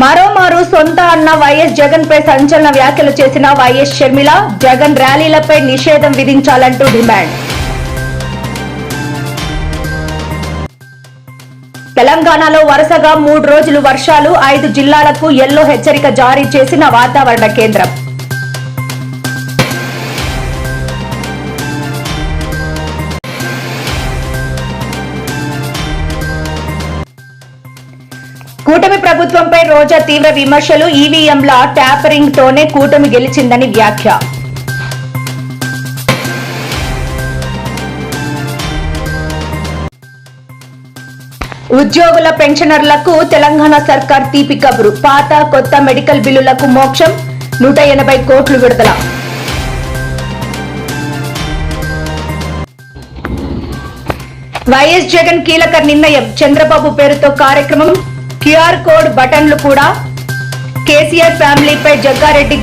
మరోమారు సొంత అన్న వైఎస్ జగన్ పై సంచలన వ్యాఖ్యలు చేసిన వైఎస్ షర్మిల జగన్ ర్యాలీలపై నిషేధం విధించాలంటూ డిమాండ్. తెలంగాణలో వరుసగా మూడు రోజులు వర్షాలు ఐదు జిల్లాలకు ఎల్లో హెచ్చరిక జారీ చేసిన వాతావరణ కేంద్రం. కూటమి ప్రభుత్వంపై రోజా తీవ్ర విమర్శలు ఈవీఎంల ట్యాపరింగ్ తోనే కూటమి గెలిచిందని వ్యాఖ్య. ఉద్యోగుల పెన్షనర్లకు తెలంగాణ సర్కార్ తీపి కబురు. పాత కొత్త మెడికల్ బిల్లులకు మోక్షం నూట ఎనభై కోట్లు విడుదల. వైఎస్ జగన్ కీలక నిర్ణయం. చంద్రబాబు పేరుతో కార్యక్రమం క్యూఆర్ కోడ్ బటన్లు కూడా కేసీఆర్ ఫ్యామిలీపై జగ్గారెడ్డి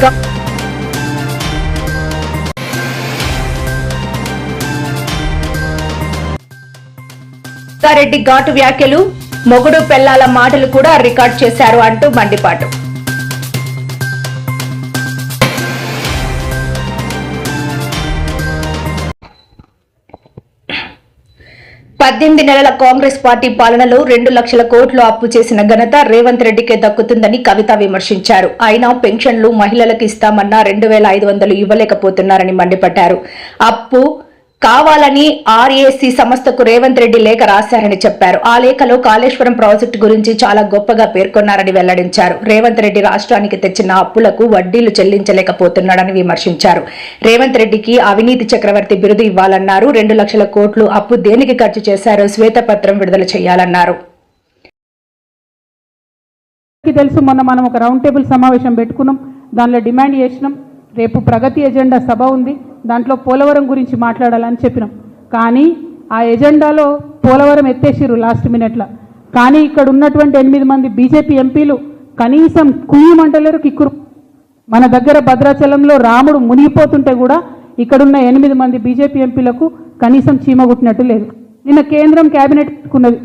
జగ్గారెడ్డి ఘాటు వ్యాఖ్యలు మొగుడు పెళ్ళాల మాటలు కూడా రికార్డ్ చేశారు అంటూ మండిపాటు. పద్దెనిమిది నెలల కాంగ్రెస్ పార్టీ పాలనలో రెండు లక్షల కోట్లు అప్పు చేసిన ఘనత రేవంత్ రెడ్డికే దక్కుతుందని కవిత విమర్శించారు. అయినా పెన్షన్లు మహిళలకు ఇస్తామన్నా రెండు వేల ఐదు వందలు ఇవ్వలేకపోతున్నారని మండిపడ్డారు. అప్పు కావాలని ఆర్ఏసీ సంస్థకు రేవంత్ రెడ్డి లేఖ రాశారని చెప్పారు. ఆ లేఖలో కాళేశ్వరం ప్రాజెక్టు గురించి చాలా గొప్పగా పేర్కొన్నారని వెల్లడించారు. రేవంత్ రెడ్డి రాష్ట్రానికి తెచ్చిన అప్పులకు వడ్డీలు చెల్లించలేకపోతున్నాడని విమర్శించారు. రేవంత్ రెడ్డికి అవినీతి చక్రవర్తి బిరుదు ఇవ్వాలన్నారు. రెండు లక్షల కోట్లు అప్పు దేనికి ఖర్చు చేశారో శ్వేతపత్రం విడుదల చేయాలన్నారు. తెలుసు మొన్న మనం ఒక రౌండ్ టేబుల్ సమావేశం పెట్టుకున్నాం. దానిలో డిమాండ్ చేసినాం. రేపు ప్రగతి ఎజెండా సభ ఉంది. దాంట్లో పోలవరం గురించి మాట్లాడాలని చెప్పినాం. కానీ ఆ ఎజెండాలో పోలవరం ఎత్తేసిర్రు లాస్ట్ మినిట్లో కానీ ఇక్కడ ఉన్నటువంటి ఎనిమిది మంది బీజేపీ ఎంపీలు కనీసం కుయ్యమంటలేరు కిక్కురు. మన దగ్గర భద్రాచలంలో రాముడు మునిగిపోతుంటే కూడా ఇక్కడున్న ఎనిమిది మంది బీజేపీ ఎంపీలకు కనీసం చీమగుట్టినట్టు లేదు. నిన్న కేంద్రం కేబినెట్ పెట్టుకున్నది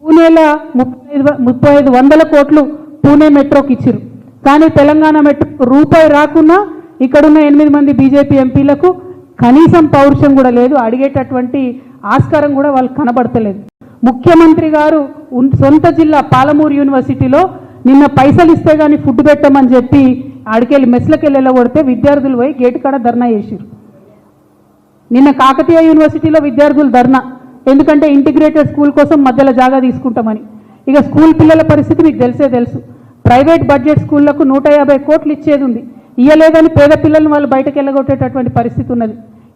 పూణేలో ముప్పై ఐదు ముప్పై ఐదు వందల కోట్లు పూణే మెట్రోకి ఇచ్చిరు కానీ తెలంగాణ మెట్రో రూపాయి రాకున్నా ఇక్కడున్న ఎనిమిది మంది బీజేపీ ఎంపీలకు కనీసం పౌరుషం కూడా లేదు. అడిగేటటువంటి ఆస్కారం కూడా వాళ్ళు కనబడతలేదు. ముఖ్యమంత్రి గారు ఉన్- సొంత జిల్లా పాలమూరు యూనివర్సిటీలో నిన్న పైసలు ఇస్తే కానీ ఫుడ్ పెట్టమని చెప్పి ఆడికెళ్ళి మెస్లకెళ్ళి వెళ్ళగొడితే విద్యార్థులు పోయి గేటు కాడ ధర్నా చేసిరు నిన్న కాకతీయ యూనివర్సిటీలో విద్యార్థులు ధర్నా. ఎందుకంటే ఇంటిగ్రేటెడ్ స్కూల్ కోసం మధ్యలో జాగా తీసుకుంటామని. ఇక స్కూల్ పిల్లల పరిస్థితి మీకు తెలిసే తెలుసు. ప్రైవేట్ బడ్జెట్ స్కూళ్ళకు నూట యాభై కోట్లు ఇచ్చేది ఉంది. ఇయ్యలేదని పేద పిల్లల్ని వాళ్ళు బయటకు వెళ్ళగొట్టేటటువంటి పరిస్థితి ఉన్నది.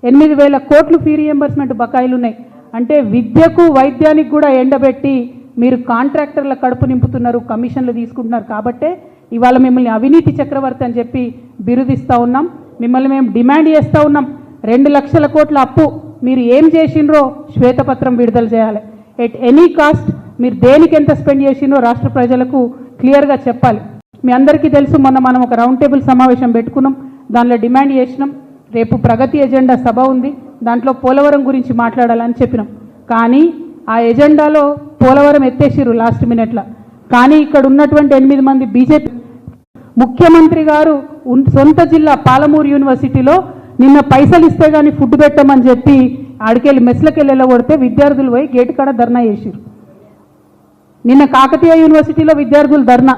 ఎనిమిది వేల కోట్లు ఫీ రియంబర్స్మెంట్ బకాయిలు ఉన్నాయి. అంటే విద్యకు వైద్యానికి కూడా ఎండబెట్టి మీరు కాంట్రాక్టర్ల కడుపు నింపుతున్నారు కమిషన్లు తీసుకుంటున్నారు. కాబట్టే ఇవాళ మిమ్మల్ని అవినీతి చక్రవర్తి అని చెప్పి బిరుదిస్తూ ఉన్నాం. మిమ్మల్ని మేము డిమాండ్ చేస్తూ ఉన్నాం. రెండు లక్షల కోట్ల అప్పు మీరు ఏం చేసిండ్రో శ్వేతపత్రం విడుదల చేయాలి. ఎట్ ఎనీ కాస్ట్ మీరు దేనికి ఎంత స్పెండ్ చేసిండ్రో రాష్ట్ర ప్రజలకు క్లియర్గా చెప్పాలి. మీ అందరికీ తెలుసు మొన్న మనం ఒక రౌండ్ టేబుల్ సమావేశం పెట్టుకున్నాం. దానిలో డిమాండ్ చేసినాం. రేపు ప్రగతి ఎజెండా సభ ఉంది. దాంట్లో పోలవరం గురించి మాట్లాడాలని చెప్పినాం. కానీ ఆ ఎజెండాలో పోలవరం ఎత్తేసిర్రు లాస్ట్ మినిట్లో కానీ ఇక్కడ ఉన్నటువంటి ఎనిమిది మంది బీజేపీ ముఖ్యమంత్రి గారు సొంత జిల్లా పాలమూరు యూనివర్సిటీలో నిన్న పైసలు ఇస్తే కానీ ఫుడ్ పెట్టమని చెప్పి ఆడికెళ్ళి మెస్లకెళ్ళి వెళ్ళగొడితే విద్యార్థులు పోయి గేటు కాడ ధర్నా చేసిరు నిన్న కాకతీయ యూనివర్సిటీలో విద్యార్థులు ధర్నా.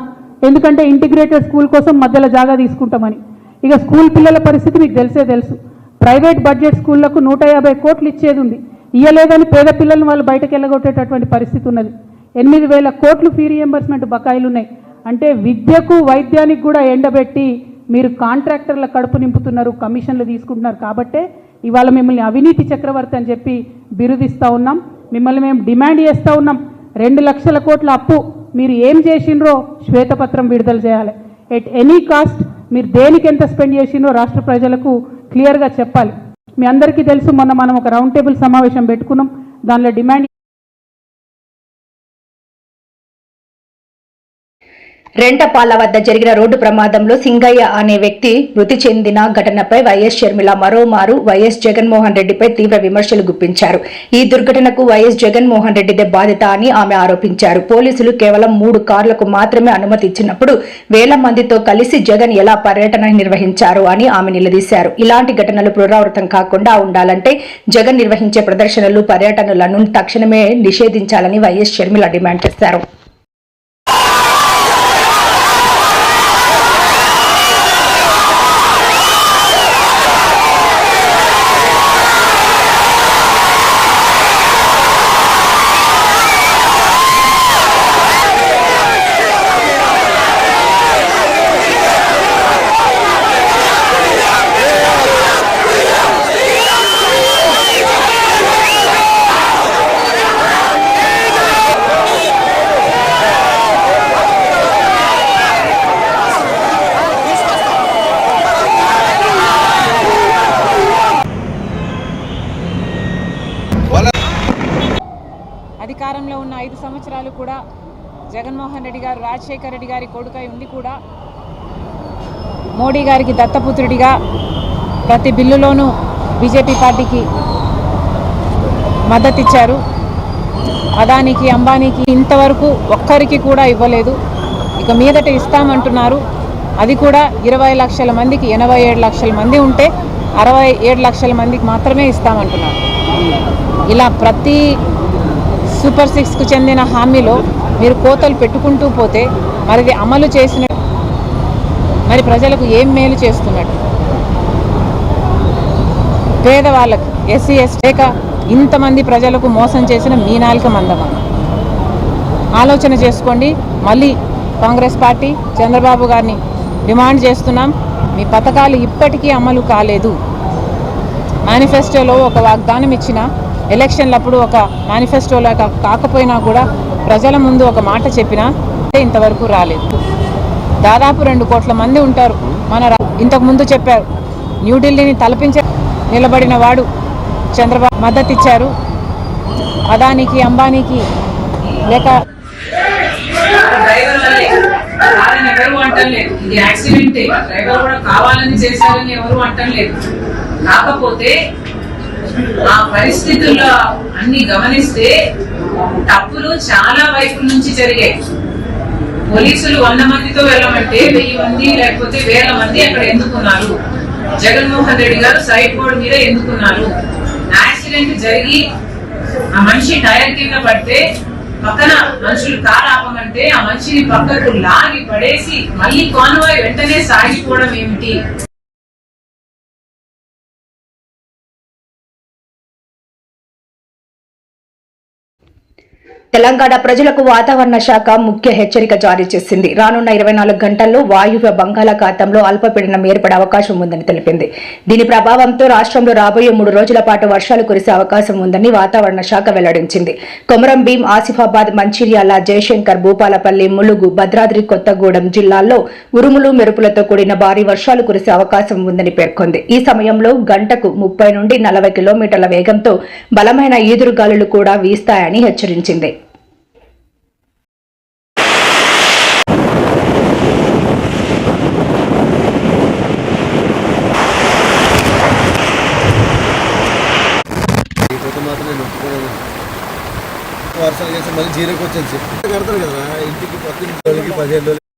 ఎందుకంటే ఇంటిగ్రేటెడ్ స్కూల్ కోసం మధ్యలో జాగా తీసుకుంటామని. ఇక స్కూల్ పిల్లల పరిస్థితి మీకు తెలిసే తెలుసు. ప్రైవేట్ బడ్జెట్ స్కూళ్ళకు నూట యాభై కోట్లు ఇచ్చేది ఉంది. ఇయ్యలేదని పేద పిల్లల్ని వాళ్ళు బయటకు వెళ్ళగొట్టేటటువంటి పరిస్థితి ఉన్నది. ఎనిమిది వేల కోట్లు ఫీ రియంబర్స్మెంట్ బకాయిలు ఉన్నాయి. అంటే విద్యకు వైద్యానికి కూడా ఎండబెట్టి మీరు కాంట్రాక్టర్ల కడుపు నింపుతున్నారు కమిషన్లు తీసుకుంటున్నారు. కాబట్టే ఇవాళ మిమ్మల్ని అవినీతి చక్రవర్తి అని చెప్పి బిరుదిస్తూ ఉన్నాం. మిమ్మల్ని మేము డిమాండ్ చేస్తూ ఉన్నాం. రెండు లక్షల కోట్ల అప్పు మీరు ఏం చేసిండ్రో శ్వేతపత్రం విడుదల చేయాలి. ఎట్ ఎనీ కాస్ట్ మీరు దేనికి ఎంత స్పెండ్ చేసిండ్రో రాష్ట్ర ప్రజలకు క్లియర్గా చెప్పాలి. మీ అందరికీ తెలుసు మొన్న మనం ఒక రౌండ్ టేబుల్ సమావేశం పెట్టుకున్నాం. దానిలో డిమాండ్ రెంటపాల వద్ద జరిగిన రోడ్డు ప్రమాదంలో సింగయ్య అనే వ్యక్తి మృతి చెందిన ఘటనపై వైఎస్ షర్మిల మరోమారు వైఎస్ జగన్మోహన్ రెడ్డిపై తీవ్ర విమర్శలు గుప్పించారు. ఈ దుర్ఘటనకు వైఎస్ జగన్మోహన్ రెడ్డిదే బాధ్యత అని ఆమె ఆరోపించారు. పోలీసులు కేవలం మూడు కార్లకు మాత్రమే అనుమతి ఇచ్చినప్పుడు వేల మందితో కలిసి జగన్ ఎలా పర్యటన నిర్వహించారు అని ఆమె నిలదీశారు. ఇలాంటి ఘటనలు పునరావృతం కాకుండా ఉండాలంటే జగన్ నిర్వహించే ప్రదర్శనలు పర్యటనలను తక్షణమే నిషేధించాలని వైఎస్ షర్మిల డిమాండ్ చేశారు అధికారంలో ఉన్న ఐదు సంవత్సరాలు కూడా జగన్మోహన్ రెడ్డి గారు రాజశేఖర రెడ్డి గారి కొడుకై ఉండి కూడా మోడీ గారికి దత్తపుత్రుడిగా ప్రతి బిల్లులోనూ బీజేపీ పార్టీకి మద్దతు ఇచ్చారు అదానికి అంబానీకి ఇంతవరకు ఒక్కరికి కూడా ఇవ్వలేదు. ఇక మీదట ఇస్తామంటున్నారు. అది కూడా ఇరవై లక్షల మందికి ఎనభై ఏడు లక్షల మంది ఉంటే అరవై ఏడు లక్షల మందికి మాత్రమే ఇస్తామంటున్నారు. ఇలా ప్రతి సూపర్ సిక్స్కు చెందిన హామీలో మీరు కోతలు పెట్టుకుంటూ పోతే మరిది అమలు చేసిన మరి ప్రజలకు ఏం మేలు చేస్తున్నట్టు? పేదవాళ్ళకి ఎస్సీ ఎస్టీ లేక ఇంతమంది ప్రజలకు మోసం చేసిన మీ నాలుక మందమా? ఆలోచన చేసుకోండి. మళ్ళీ కాంగ్రెస్ పార్టీ చంద్రబాబు గారిని డిమాండ్ చేస్తున్నాం. మీ పథకాలు ఇప్పటికీ అమలు కాలేదు. మేనిఫెస్టోలో ఒక వాగ్దానం ఇచ్చిన. ఎలక్షన్లప్పుడు ఒక మేనిఫెస్టోలో కాకపోయినా కూడా ప్రజల ముందు ఒక మాట చెప్పినా ఇంతవరకు రాలేదు. దాదాపు రెండు కోట్ల మంది ఉంటారు. మన రా- ఇంతకు ముందు చెప్పారు. న్యూఢిల్లీని తలపించ నిలబడిన వాడు చంద్రబాబు మద్దతు ఇచ్చారు. అదానికి అంబానీకి లేక డ్రైవర్ ఎవరు అంటలేదు ఇది యాక్సిడెంటే డ్రైవర్ కూడా కావాలని చేశారని ఎవరు అంటలేదు కాకపోతే ఆ పరిస్థితుల్లో అన్ని గమనిస్తే తప్పులు చాలా వైపు నుంచి జరిగాయి. పోలీసులు వంద మందితో వెళ్ళమంటే వెయ్యి మంది లేకపోతే వేల మంది అక్కడ ఎందుకున్నారు? జగన్మోహన్ రెడ్డి గారు సైడ్ బోర్డు మీద ఎందుకున్నారు? యాక్సిడెంట్ జరిగి ఆ మనిషి టైర్ కింద పడితే పక్కన మనుషులు కారు ఆపమంటే ఆ మనిషిని పక్కకు లాగి పడేసి మళ్ళీ కాన్వాయ్ వెంటనే సాగిపోవడం ఏమిటి? తెలంగాణ ప్రజలకు వాతావరణ శాఖ ముఖ్య హెచ్చరిక జారీ చేసింది. రానున్న ఇరవై నాలుగు గంటల్లో వాయువ్య బంగాళాఖాతంలో అల్పపీడనం ఏర్పడే అవకాశం ఉందని తెలిపింది. దీని ప్రభావంతో రాష్ట్రంలో రాబోయే మూడు రోజుల పాటు వర్షాలు కురిసే అవకాశం ఉందని వాతావరణ శాఖ వెల్లడించింది. కొమరం భీం ఆసిఫాబాద్ మంచిర్యాల జయశంకర్ భూపాలపల్లి ములుగు భద్రాద్రి కొత్తగూడెం జిల్లాల్లో ఉరుములు మెరుపులతో కూడిన భారీ వర్షాలు కురిసే అవకాశం ఉందని పేర్కొంది. ఈ సమయంలో గంటకు ముప్పై నుండి నలభై కిలోమీటర్ల వేగంతో బలమైన ఈదురుగాలులు కూడా వీస్తాయని హెచ్చరించింది ఈ లేదు వర్షాలు చేస్తే మళ్ళీ జీరోకి వచ్చేది చెప్పి కడతారు కదా ఇంటికి పత్తి రోజులకి పదిహేను రోజులు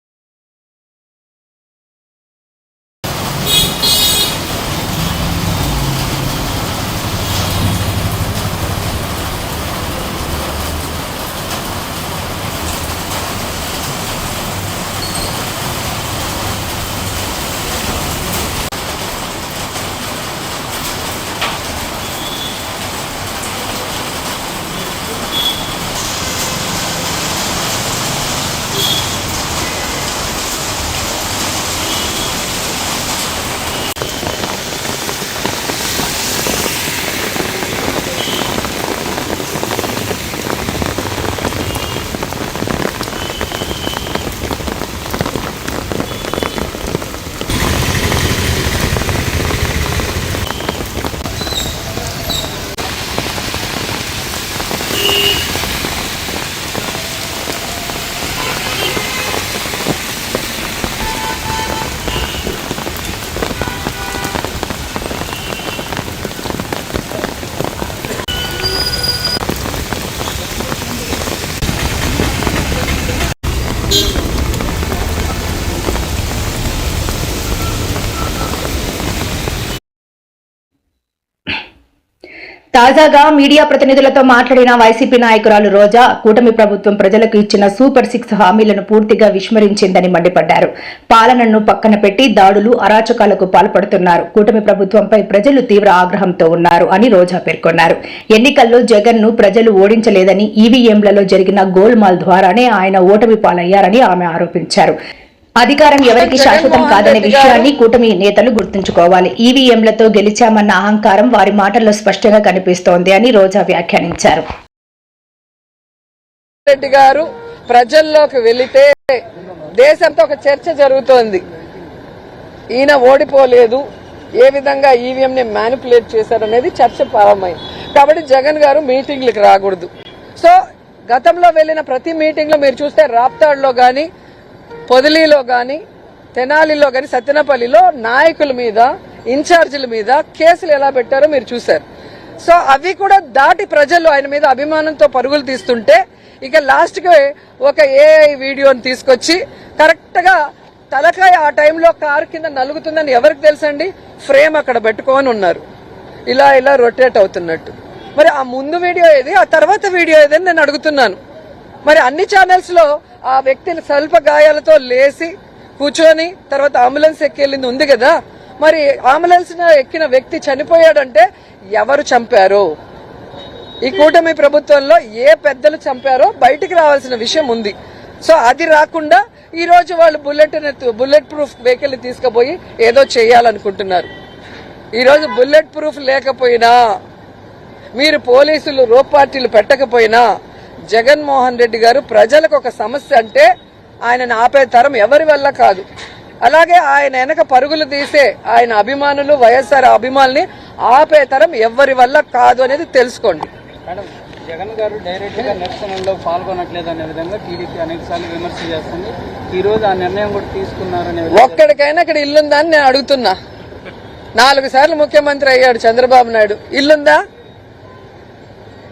తాజాగా మీడియా ప్రతినిధులతో మాట్లాడిన వైసీపీ నాయకురాలు రోజా కూటమి ప్రభుత్వం ప్రజలకు ఇచ్చిన సూపర్ సిక్స్ హామీలను పూర్తిగా విస్మరించిందని మండిపడ్డారు. పాలనను పక్కన పెట్టి దాడులు అరాచకాలకు పాల్పడుతున్నారు. కూటమి ప్రభుత్వంపై ప్రజలు తీవ్ర ఆగ్రహంతో ఉన్నారు అని రోజా పేర్కొన్నారు. ఎన్నికల్లో జగన్ను ప్రజలు ఓడించలేదని ఈవీఎంలలో జరిగిన గోల్మాల్ ద్వారానే ఆయన ఓటమి పాలయ్యారని ఆమె ఆరోపించారు. అధికారం ఎవరికి శాశ్వతం కాదనే విషయాన్ని కూటమి నేతలు గుర్తుంచుకోవాలి. ఈవీఎంలతో గెలిచామన్న అహంకారం వారి మాటల్లో స్పష్టంగా కనిపిస్తోంది అని రోజా వ్యాఖ్యానించారు. రెడ్డి గారు ప్రజల్లోకి వెళితే దేశంతో ఒక చర్చ జరుగుతోంది. ఈయన ఓడిపోలేదు. ఏ విధంగా ఈవీఎం ని మ్యానిపులేట్ చేశారనేది చర్చ ప్రారంభమైంది. కాబట్టి జగన్ గారు మీటింగ్లకు రాకూడదు. సో గతంలో వెళ్ళిన ప్రతి మీటింగ్లో మీరు చూస్తే రాప్తాడ్లో గాని పొదిలిలో గాని తెనాలిలో గాని సత్యనపల్లిలో నాయకుల మీద ఇన్ఛార్జీల మీద కేసులు ఎలా పెట్టారో మీరు చూశారు. సో అవి కూడా దాటి ప్రజలు ఆయన మీద అభిమానంతో పరుగులు తీస్తుంటే ఇక లాస్ట్కి ఒక ఏఐ వీడియోని తీసుకొచ్చి కరెక్ట్గా తలకాయ ఆ టైంలో కారు కింద నలుగుతుందని ఎవరికి తెలుసండి? ఫ్రేమ్ అక్కడ పెట్టుకోని ఉన్నారు. ఇలా ఇలా రొటేట్ అవుతున్నట్టు. మరి ఆ ముందు వీడియో ఏది? ఆ తర్వాత వీడియో ఏదని నేను అడుగుతున్నాను. మరి అన్ని ఛానల్స్లో ఆ వ్యక్తిని స్వల్ప గాయాలతో లేచి కూర్చొని తర్వాత అంబులెన్స్ ఎక్కెళ్ళింది ఉంది కదా. మరి అంబులెన్స్ ఎక్కిన వ్యక్తి చనిపోయాడంటే ఎవరు చంపారు? ఈ కూటమి ప్రభుత్వంలో ఏ పెద్దలు చంపారో బయటికి రావాల్సిన విషయం ఉంది. సో అది రాకుండా ఈ రోజు వాళ్ళు బుల్లెట్ బుల్లెట్ ప్రూఫ్ వెహికల్ తీసుకుపోయి ఏదో చేయాలనుకుంటున్నారు. ఈ రోజు బుల్లెట్ ప్రూఫ్ లేకపోయినా మీరు పోలీసులు రో పార్టీలు పెట్టకపోయినా జగన్మోహన్ రెడ్డి గారు ప్రజలకు ఒక సమస్య అంటే ఆయనను ఆపే తరం ఎవరి వల్ల కాదు. అలాగే ఆయన వెనక పరుగులు తీసే ఆయన అభిమానులు వైఎస్ఆర్ అభిమానుల్ని ఆపే తరం ఎవరి వల్ల కాదు అనేది తెలుసుకోండి. జగన్ గారు డైరెక్ట్గా నిరసనలో పాల్గొనట్లేదు అనే విధంగా టీడీపీ అనేక సార్లు విమర్శ చేస్తుంది. ఈ రోజు ఆ నిర్ణయం కూడా తీసుకున్నారనే ఒక్కడికైనా ఇక్కడ ఇల్లుందా అని నేను అడుగుతున్నా. నాలుగు సార్లు ముఖ్యమంత్రి అయ్యాడు చంద్రబాబు నాయుడు. ఇల్లుందా?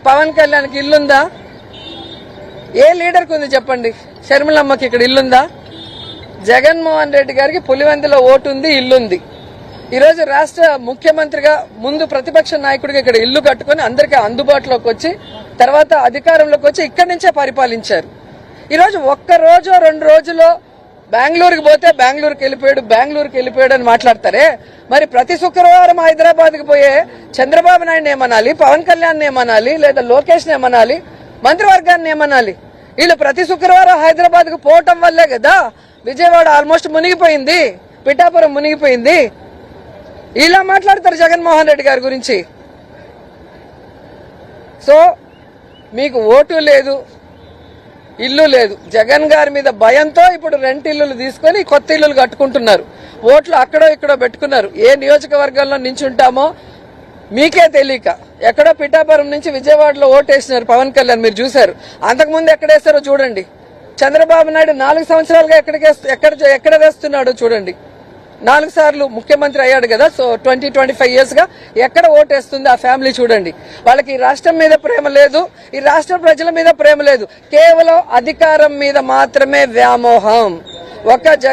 పవన్ కళ్యాణ్కి ఇల్లుందా? ఏ లీడర్కి ఉంది చెప్పండి? షర్మిలమ్మకి ఇక్కడ ఇల్లుందా? జగన్మోహన్ రెడ్డి గారికి పులివెందులో ఓటు ఉంది ఇల్లుంది. ఈరోజు రాష్ట్ర ముఖ్యమంత్రిగా ముందు ప్రతిపక్ష నాయకుడిగా ఇక్కడ ఇల్లు కట్టుకొని అందరికీ అందుబాటులోకి వచ్చి తర్వాత అధికారంలోకి వచ్చి ఇక్కడి నుంచే పరిపాలించారు. ఈరోజు ఒక్క రోజు రెండు రోజులో బెంగళూరుకి పోతే బెంగళూరుకి వెళ్ళిపోయాడు బెంగళూరుకి వెళ్ళిపోయాడు అని మాట్లాడతారే? మరి ప్రతి శుక్రవారం హైదరాబాద్కి పోయే చంద్రబాబు నాయుడు ఏమనాలి పవన్ కళ్యాణ్ ఏమనాలి లేదా లోకేష్ ఏమనాలి? మంత్రివర్గాన్ని ఏమనాలి? వీళ్ళు ప్రతి శుక్రవారం హైదరాబాద్కు పోవటం వల్లే కదా విజయవాడ ఆల్మోస్ట్ మునిగిపోయింది పిఠాపురం మునిగిపోయింది. ఇలా మాట్లాడతారు జగన్మోహన్ రెడ్డి గారి గురించి. సో మీకు ఓటు లేదు ఇల్లు లేదు. జగన్ గారి మీద భయంతో ఇప్పుడు రెంట్ ఇల్లులు తీసుకొని కొత్త ఇల్లులు కట్టుకుంటున్నారు. ఓట్లు అక్కడో ఇక్కడో పెట్టుకున్నారు. ఏ నియోజకవర్గంలో నించుంటామో మీకే తెలియక. ఎక్కడో పిఠాపురం నుంచి విజయవాడలో ఓటేసినారు పవన్ కళ్యాణ్ మీరు చూశారు. అంతకుముందు ఎక్కడేస్తారో చూడండి. చంద్రబాబు నాయుడు నాలుగు సంవత్సరాలుగా ఎక్కడికి ఎక్కడ ఎక్కడ వేస్తున్నాడో చూడండి. నాలుగు సార్లు ముఖ్యమంత్రి అయ్యాడు కదా సో ట్వంటీ ట్వంటీ ఫైవ్ ఇయర్స్గా ఎక్కడ ఓటేస్తుంది ఆ ఫ్యామిలీ చూడండి. వాళ్ళకి ఈ రాష్ట్రం మీద ప్రేమ లేదు ఈ రాష్ట్ర ప్రజల మీద ప్రేమ లేదు. కేవలం అధికారం మీద మాత్రమే వ్యామోహం. ఒక